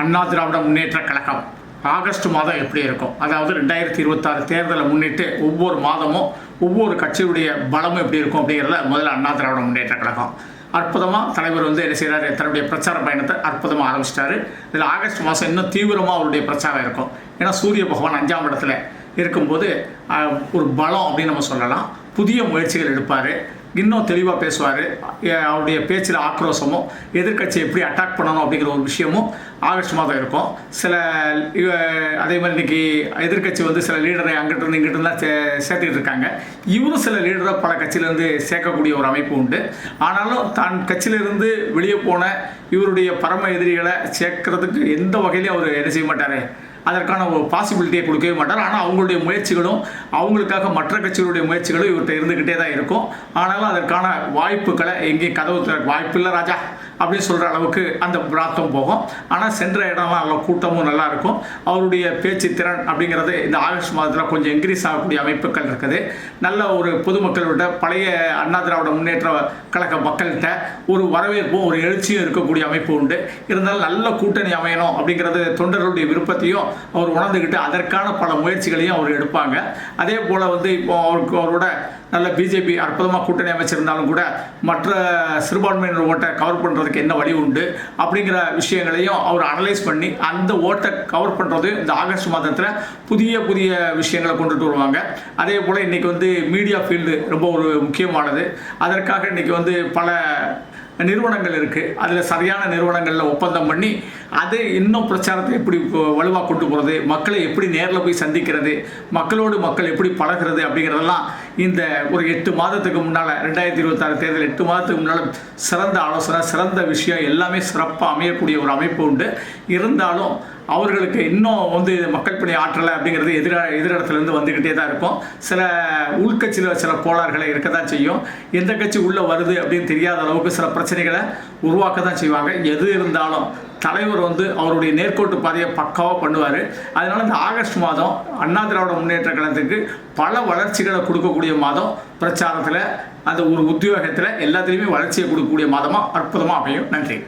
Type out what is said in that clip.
Anna Dravida Munnetra Kazhagam. August மாதம் எப்படி இருக்கும்? அதாவது ரெண்டாயிரத்தி இருபத்தாறு தேர்தலை முன்னிட்டு ஒவ்வொரு மாதமும் ஒவ்வொரு கட்சியுடைய பலமும் எப்படி இருக்கும் அப்படிங்கிறத முதல்ல அண்ணா திராவிட முன்னேற்ற கழகம். அற்புதமாக தலைவர் வந்து என்ன செய்கிறார் தன்னுடைய பிரச்சார பயணத்தை அற்புதமாக ஆரம்பிச்சிட்டாரு. இதில் ஆகஸ்ட் மாதம் இன்னும் தீவிரமாக அவருடைய பிரச்சாரம் இருக்கும். ஏன்னா சூரிய பகவான் அஞ்சாம் இடத்துல இருக்கும்போது ஒரு பலம் அப்படின்னு நம்ம சொல்லலாம். புதிய முயற்சிகள் எடுப்பார். இன்னும் தெளிவாக பேசுவார். அவருடைய பேச்சில் ஆக்ரோஷமும் எதிர்க்கட்சி எப்படி அட்டாக் பண்ணணும் அப்படிங்கிற ஒரு விஷயமும் ஆகஸ்ட் மாதம் இருக்கும். சில இவ- அதே மாதிரி இன்றைக்கி எதிர்க்கட்சி வந்து சில லீடரை அங்கிட்டிருந்து இருந்து தான் சே சேர்த்துக்கிட்டு இருக்காங்க. இவரும் சில லீடரை பல கட்சியிலேருந்து சேர்க்கக்கூடிய ஒரு அமைப்பு உண்டு. ஆனாலும் தான் கட்சியிலிருந்து வெளியே போன இவருடைய பரம எதிரிகளை சேர்க்கறதுக்கு எந்த வகையிலையும் அவர் என்ன செய்ய மாட்டார்? அதற்கான ஒரு பாசிபிலிட்டியை கொடுக்கவே மாட்டார். ஆனால் அவங்களுடைய முயற்சிகளும் அவங்களுக்காக மற்ற கட்சிகளுடைய முயற்சிகளும் இவர்கிட்ட இருந்துக்கிட்டே தான் இருக்கும். ஆனாலும் அதற்கான வாய்ப்புகளை எங்கேயும் கதவு வாய்ப்பில்லை வாய்ப்பு இல்லை ராஜா அப்படின்னு சொல்கிற அளவுக்கு அந்த பிராத்தம் போகும். ஆனால் சென்ற இடம்லாம் நல்ல கூட்டமும் நல்லா இருக்கும். அவருடைய பேச்சு திறன் அப்படிங்கிறது இந்த ஆகஸ்ட் மாதத்தில் கொஞ்சம் இன்க்ரீஸ் ஆகக்கூடிய அமைப்புகள் இருக்குது. நல்ல ஒரு பொதுமக்களோட பழைய அண்ணா திராவிட முன்னேற்ற கழக மக்கள்கிட்ட ஒரு வரவேற்பும் ஒரு எழுச்சியும் இருக்கக்கூடிய அமைப்பு உண்டு. இருந்தாலும் நல்ல கூட்டணி அமையணும் அப்படிங்கிறது தொண்டர்களுடைய விருப்பத்தையும் அவர் உணர்ந்துக்கிட்டு அதற்கான பல முயற்சிகளையும் அவர் எடுப்பாங்க. அதே போல் வந்து இப்போ அவருக்கு அவரோட நல்ல பிஜேபி அற்புதமாக கூட்டணி அமைச்சிருந்தாலும் கூட மற்ற சிறுபான்மையினர் ஓட்டை கவர் பண்ணுறதுக்கு என்ன வழி உண்டு அப்படிங்கிற விஷயங்களையும் அவர் அனலைஸ் பண்ணி அந்த ஓட்டை கவர் பண்ணுறது இந்த ஆகஸ்ட் மாதத்தில் புதிய புதிய விஷயங்களை கொண்டுட்டு வருவாங்க. அதே போல் இன்றைக்கி வந்து மீடியா ஃபீல்டு ரொம்ப ஒரு முக்கியமானது. அதற்காக இன்றைக்கி வந்து பல நிறுவனங்கள் இருக்குது அதில் சரியான நிறுவனங்களில் ஒப்பந்தம் பண்ணி அது இன்னும் பிரச்சாரத்தை எப்படி வலுவாக கொண்டு போகிறது மக்களை எப்படி நேரில் போய் சந்திக்கிறது மக்களோடு மக்கள் எப்படி பழகிறது அப்படிங்கிறதெல்லாம் இந்த ஒரு எட்டு மாதத்துக்கு முன்னால் ரெண்டாயிரத்தி இருபத்தாறு தேர்தல் எட்டு மாதத்துக்கு முன்னால் சிறந்த ஆலோசனை சிறந்த விஷயம் எல்லாமே சிறப்பாக அமையக்கூடிய ஒரு அமைப்பு உண்டு. இருந்தாலும் அவர்களுக்கு இன்னும் வந்து மக்கள் பணி ஆற்றலை அப்படிங்கிறது எதிர எதிரிடத்துலேருந்து வந்துக்கிட்டே தான் இருக்கும். சில உள்கட்சியில் சில கோளாறுகளை இருக்க தான் செய்யும். எந்த கட்சி உள்ளே வருது அப்படின்னு தெரியாத அளவுக்கு சில பிரச்சனைகளை உருவாக்க தான் செய்வாங்க. எது இருந்தாலும் தலைவர் வந்து அவருடைய நேர்கோட்டு பாதையை பக்காவாக பண்ணுவார். அதனால் இந்த ஆகஸ்ட் மாதம் அண்ணா திராவிட முன்னேற்ற கழகத்துக்கு பல வளர்ச்சிகளை கொடுக்கக்கூடிய மாதம் பிரச்சாரத்தில் அந்த ஒரு உத்தியோகத்தில் எல்லாத்துலேயுமே வளர்ச்சியை கொடுக்கக்கூடிய மாதமாக அற்புதமாக அமையும். நன்றி.